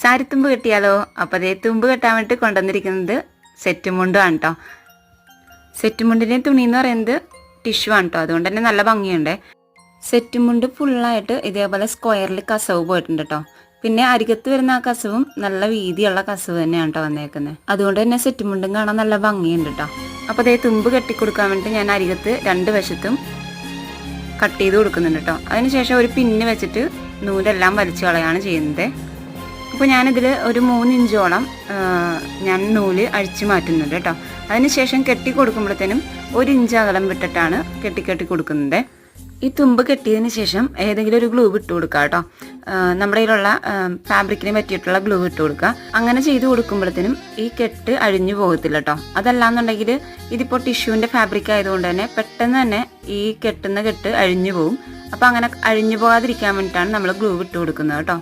സാരിത്തുമ്പ് കെട്ടിയാലോ? അപ്പോൾ അതേ തുമ്പ് കെട്ടാൻ വേണ്ടി കൊണ്ടുവന്നിരിക്കുന്നത് സെറ്റ് മുണ്ടാണ് കേട്ടോ സെറ്റ് മുണ്ടിന്റെ തുണി എന്ന് പറയുന്നത് ടിഷ്യൂ ആണ് കേട്ടോ അതുകൊണ്ട് തന്നെ നല്ല ഭംഗിയുണ്ട്. സെറ്റ് മുണ്ട് ഫുള്ളായിട്ട് ഇതേപോലെ സ്ക്വയറിൽ കസവ് പോയിട്ടുണ്ട് കേട്ടോ പിന്നെ അരികത്ത് വരുന്ന ആ കസവും നല്ല വീതിയുള്ള കസവ് തന്നെയാണ് കേട്ടോ വന്നേക്കുന്നത് അതുകൊണ്ട് തന്നെ സെറ്റ് മുണ്ടും കാണാൻ നല്ല ഭംഗിയുണ്ട് കേട്ടോ അപ്പോൾ അതേ തുമ്പ് കെട്ടിക്കൊടുക്കാൻ വേണ്ടി ഞാൻ അരികത്ത് രണ്ട് വശത്തും കട്ട് ചെയ്ത് കൊടുക്കുന്നുണ്ട് കേട്ടോ അതിനുശേഷം ഒരു പിന്ന് വെച്ചിട്ട് നൂലെല്ലാം വലിച്ചു കളയാണ് ചെയ്യുന്നത്. അപ്പോൾ ഞാനിതിൽ ഒരു മൂന്ന് ഇഞ്ചോളം ആ, ഞാൻ നൂൽ അഴിച്ചു മാറ്റുന്നുണ്ട് കേട്ടോ. അതിനുശേഷം കെട്ടി കൊടുക്കുമ്പോഴത്തേനും ഒരു ഇഞ്ച് അകലം വിട്ടിട്ടാണ് കെട്ടി കെട്ടി കൊടുക്കുന്നത്. ഈ തുമ്പ് കെട്ടിയതിന് ശേഷം ഏതെങ്കിലും ഒരു ഗ്ലൂ ഇട്ട് കൊടുക്കുക കേട്ടോ. നമ്മുടെ കയ്യിലുള്ള ഫാബ്രിക്കിന് പറ്റിയിട്ടുള്ള ഗ്ലൂ ഇട്ട് കൊടുക്കുക. അങ്ങനെ ചെയ്ത് കൊടുക്കുമ്പോഴത്തേനും ഈ കെട്ട് അഴിഞ്ഞു പോകത്തില്ല കേട്ടോ. അതല്ലാന്നുണ്ടെങ്കിൽ ഇതിപ്പോൾ ടിഷ്യൂവിന്റെ ഫാബ്രിക് ആയതുകൊണ്ട് തന്നെ പെട്ടെന്ന് തന്നെ ഈ കെട്ടുന്ന കെട്ട് അഴിഞ്ഞു പോകും അപ്പോൾ അങ്ങനെ അഴിഞ്ഞു പോകാതിരിക്കാൻ വേണ്ടിയിട്ടാണ് നമ്മൾ ഗ്ലൂ ഇട്ട് കൊടുക്കുന്നത് കേട്ടോ.